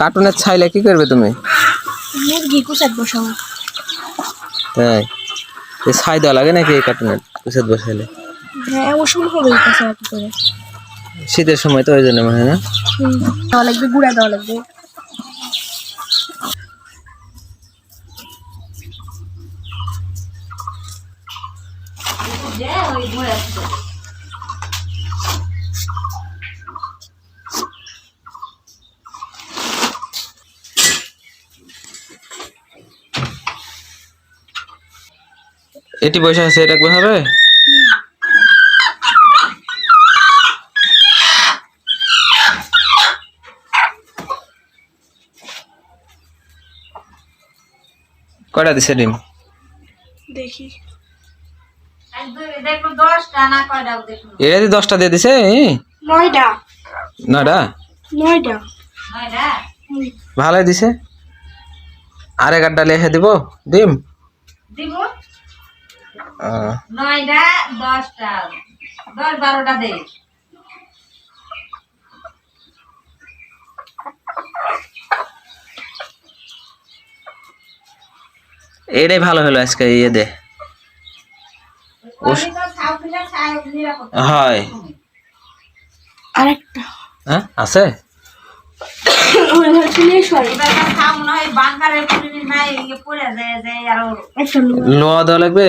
কার্টুনের ছাইলে কি করবে তুমি? মুরগি কুচাত বসাবো। তাই? এ ছাই দেওয়া লাগে নাকি এই কার্টুনের কুচাত বসাইলে? হ্যাঁ এমন হবে কুচা কি করে। শীতের সময় তো ওই জন্য মনে হয় না? দেওয়া লাগবে গুঁড়া দেওয়া লাগবে। এটি বসে আছে এটা একবার হবে? কয়টা দিছে ডিম? দেখি। এটা দিয়ে দশটা দিয়ে দিছে? নয়টা নয়টা নয়টা নয়টা দিছে। আর এক আড্ডা লেখে দিব ডিম? দিব। নয়টা দশটা। দশ বারোটা দে এটাই ভালো হলো আজকে ইয়ে দে। হয়। আরেকটা। হ্যাঁ আছে? মনে হয় ইয়ে লোয়া দেওয়া লাগবে?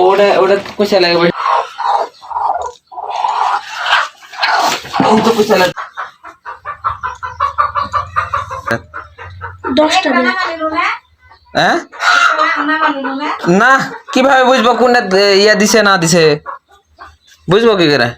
ওটা ওটা কুচা লাগবে এই কুচা লাগবে হ্যাঁ? না? কীভাবে বুঝব কোনটা ইয়া দিছে না দিছে? বুঝব কি করে?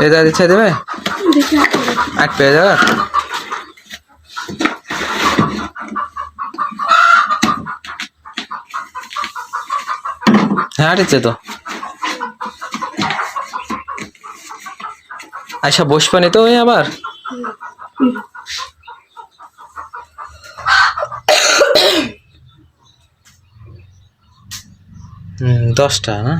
এটা দিচ্ছে দেবে? আট পেয়ে যাবে? হ্যাঁ তো। আচ্ছা বসবানি তো ওই আবার? দশটা না?